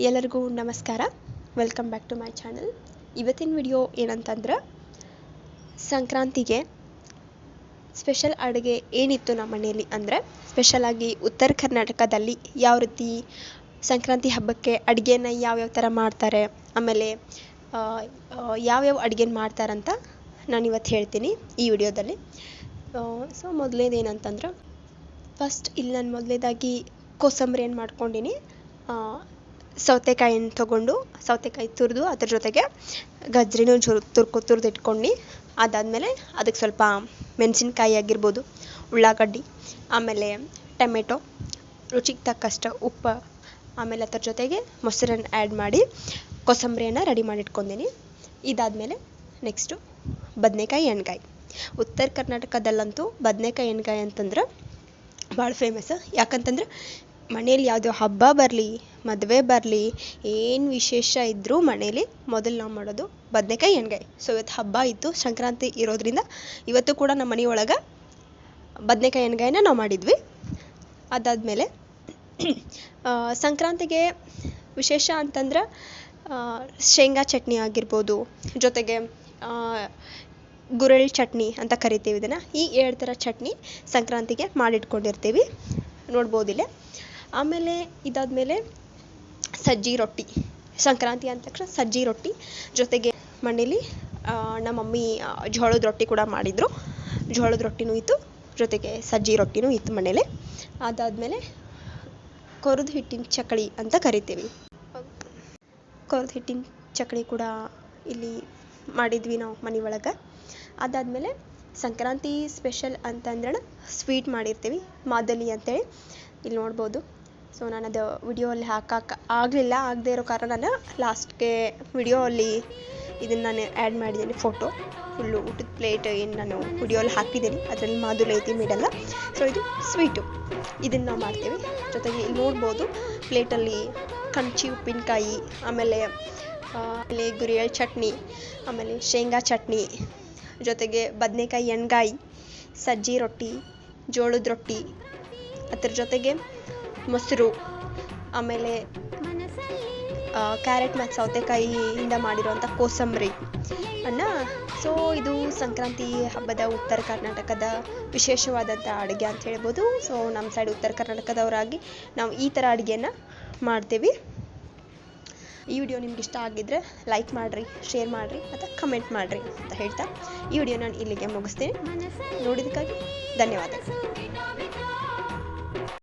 ಎಲ್ಲರಿಗೂ ನಮಸ್ಕಾರ. Welcome back to my channel ಇವತ್ತಿನ ವಿಡಿಯೋ ಏನಂತಂದ್ರೆ, ಸಂಕ್ರಾಂತಿಗೆ ಸ್ಪೆಷಲ್ ಅಡುಗೆ ಏನಿತ್ತು ನಮ್ಮ ಮನೆಯಲ್ಲಿ ಅಂದರೆ ಸ್ಪೆಷಲಾಗಿ ಉತ್ತರ ಕರ್ನಾಟಕದಲ್ಲಿ ಯಾವ ರೀತಿ ಸಂಕ್ರಾಂತಿ ಹಬ್ಬಕ್ಕೆ ಅಡುಗೆನ ಯಾವ್ಯಾವ ಥರ ಮಾಡ್ತಾರೆ, ಆಮೇಲೆ ಯಾವ್ಯಾವ ಅಡುಗೆನ ಮಾಡ್ತಾರಂತ ನಾನು ಇವತ್ತು ಹೇಳ್ತೀನಿ ಈ ವಿಡಿಯೋದಲ್ಲಿ. ಸೊ ಮೊದಲೇದು ಏನಂತಂದ್ರೆ ಫಸ್ಟ್ ಇಲ್ಲಿ ನಾನು ಮೊದಲೇದಾಗಿ ಕೋಸಂಬರಿ ಏನು ಮಾಡ್ಕೊಂಡೀನಿ ಸೌತೆಕಾಯಿನ ತೊಗೊಂಡು, ಸೌತೆಕಾಯಿ ತುರಿದು ಅದ್ರ ಜೊತೆಗೆ ಗಜ್ರಿನೂ ಜು ತುರ್ಕೊ ತುರ್ದು ಇಟ್ಕೊಂಡು ಅದಾದಮೇಲೆ ಅದಕ್ಕೆ ಸ್ವಲ್ಪ ಮೆಣಸಿನ್ಕಾಯಿ ಆಗಿರ್ಬೋದು, ಉಳ್ಳಾಗಡ್ಡಿ, ಆಮೇಲೆ ಟೊಮೆಟೊ, ರುಚಿಗೆ ತಕ್ಕಷ್ಟು ಉಪ್ಪು, ಆಮೇಲೆ ಅದ್ರ ಜೊತೆಗೆ ಮೊಸರನ್ನ ಆ್ಯಡ್ ಮಾಡಿ ಕೋಸಂಬರಿಯನ್ನು ರೆಡಿ ಮಾಡಿ ಇಟ್ಕೊಂಡೀನಿ ಇದಾದಮೇಲೆ ನೆಕ್ಸ್ಟು ಬದನೆಕಾಯಿ ಎಣ್ಗಾಯಿ. ಉತ್ತರ ಕರ್ನಾಟಕದಲ್ಲಂತೂ ಬದನೆಕಾಯಿ ಎಣ್ಗಾಯಿ ಅಂತಂದ್ರೆ ಭಾಳ ಫೇಮಸ್ ಯಾಕಂತಂದ್ರೆ ಮನೇಲಿ ಯಾವುದೋ ಹಬ್ಬ ಬರಲಿ ಮದುವೆ ಬರಲಿ ಏನು ವಿಶೇಷ ಇದ್ದರೂ ಮನೇಲಿ ಮೊದಲು ನಾವು ಮಾಡೋದು ಬದನೆಕಾಯಿ ಎಣ್ಗಾಯಿ. ಸೊ ಇವತ್ತು ಹಬ್ಬ ಇತ್ತು ಸಂಕ್ರಾಂತಿ ಇರೋದ್ರಿಂದ ಇವತ್ತು ಕೂಡ ನಮ್ಮ ಮನೆಯೊಳಗೆ ಬದನೆಕಾಯಿ ಎಣ್ಗಾಯಿನ ನಾವು ಮಾಡಿದ್ವಿ. ಅದಾದಮೇಲೆ ಸಂಕ್ರಾಂತಿಗೆ ವಿಶೇಷ ಅಂತಂದ್ರೆ ಶೇಂಗಾ ಚಟ್ನಿ ಆಗಿರ್ಬೋದು ಜೊತೆಗೆ ಆ, ಗುರೆಳ್ಳು ಚಟ್ನಿ ಅಂತ ಕರಿತೀವಿ ಇದನ್ನು. ಈ ಎರಡು ಥರ ಚಟ್ನಿ ಸಂಕ್ರಾಂತಿಗೆ ಮಾಡಿಟ್ಕೊಂಡಿರ್ತೀವಿ. ನೋಡ್ಬೋದಿಲ್ಲ. ಆಮೇಲೆ ಇದಾದಮೇಲೆ ಸಜ್ಜಿ ರೊಟ್ಟಿ, ಸಂಕ್ರಾಂತಿ ಅಂದ ತಕ್ಷಣ ಸಜ್ಜಿ ರೊಟ್ಟಿ ಜೊತೆಗೆ ಮನೇಲಿ ನಮ್ಮ ಮಮ್ಮಿ ಜೋಳದ ರೊಟ್ಟಿ ಕೂಡ ಮಾಡಿದರು. ಜೋಳದ ರೊಟ್ಟಿನೂ ಇತ್ತು, ಜೊತೆಗೆ ಸಜ್ಜಿ ರೊಟ್ಟಿನೂ ಇತ್ತು ಮನೇಲೆ. ಅದಾದಮೇಲೆ ಕೊರದ ಹಿಟ್ಟಿನ ಚಕ್ಕಳಿ ಅಂತ ಕರಿತೀವಿ. ಕೊರದ ಹಿಟ್ಟಿನ ಚಕ್ಕಳಿ ಕೂಡ ಇಲ್ಲಿ ಮಾಡಿದ್ವಿ ನಾವು ಮನೆ ಒಳಗೆ. ಅದಾದಮೇಲೆ ಸಂಕ್ರಾಂತಿ ಸ್ಪೆಷಲ್ ಅಂತಂದ್ರೆ ಸ್ವೀಟ್ ಮಾಡಿರ್ತೀವಿ, ಮಾದಲಿ ಅಂತೇಳಿ. ಇಲ್ಲಿ ನೋಡ್ಬೋದು. ಸೊ ನಾನು ಅದು ವಿಡಿಯೋ ಅಲ್ಲಿ ಹಾಕಕ್ಕೆ ಆಗಲಿಲ್ಲ, ಆಗದೆ ಇರೋ ಕಾರಣ ನಾನು ಲಾಸ್ಟ್ಗೆ ವಿಡಿಯೋ ಅಲ್ಲಿ ಇದನ್ನು ನಾನು ಆ್ಯಡ್ ಮಾಡಿದ್ದೀನಿ ಫೋಟೋ ಫುಲ್ಲು ಊಟದ ಪ್ಲೇಟ್ ಏನು ನಾನು ವಿಡಿಯೋ ಅಲ್ಲಿ ಹಾಕಿದ್ದೀನಿ. ಅದರಲ್ಲಿ ಮಾದುಲಿ ಐತಿ ಮಿಡಲ್ಲ ಸೊ ಇದು ಸ್ವೀಟು ಇದನ್ನು ನಾವು ಮಾಡ್ತೀವಿ. ಜೊತೆಗೆ ಇಲ್ಲಿ ನೋಡ್ಬೋದು ಪ್ಲೇಟಲ್ಲಿ ಕಂಚಿ, ಉಪ್ಪಿನಕಾಯಿ, ಆಮೇಲೆ ಆಮೇಲೆ ಗುರಿಯಲ್ ಚಟ್ನಿ, ಆಮೇಲೆ ಶೇಂಗಾ ಚಟ್ನಿ, ಜೊತೆಗೆ ಬದನೆಕಾಯಿ ಎಣ್ಗಾಯಿ, ಸಜ್ಜಿ ರೊಟ್ಟಿ, ಜೋಳದ ರೊಟ್ಟಿ. ಅದ್ರ ಜೊತೆಗೆ ಮೊಸರು, ಆಮೇಲೆ ಕ್ಯಾರೆಟ್ ಮತ್ತು ಸೌತೆಕಾಯಿಯಿಂದ ಮಾಡಿರುವಂಥ ಕೋಸಂಬರಿ ಅನ್ನ. ಸೊ ಇದು ಸಂಕ್ರಾಂತಿ ಹಬ್ಬದ ಉತ್ತರ ಕರ್ನಾಟಕದ ವಿಶೇಷವಾದಂಥ ಅಡುಗೆ ಅಂತ ಹೇಳ್ಬೋದು. ಸೊ ನಮ್ಮ ಸೈಡ್ ಉತ್ತರ ಕರ್ನಾಟಕದವರಾಗಿ ನಾವು ಈ ಥರ ಅಡುಗೆನ ಮಾಡ್ತೀವಿ. ಈ ವಿಡಿಯೋ ನಿಮ್ಗೆ ಇಷ್ಟ ಆಗಿದ್ರೆ ಲೈಕ್ ಮಾಡಿರಿ ಶೇರ್ ಮಾಡಿರಿ, ಮತ್ತು ಕಮೆಂಟ್ ಮಾಡಿರಿ ಅಂತ ಹೇಳ್ತಾ ಈ ವಿಡಿಯೋ ನಾನು ಇಲ್ಲಿಗೆ ಮುಗಿಸ್ತೀನಿ. ನೋಡಿದ್ದಕ್ಕಾಗಿ ಧನ್ಯವಾದಗಳು.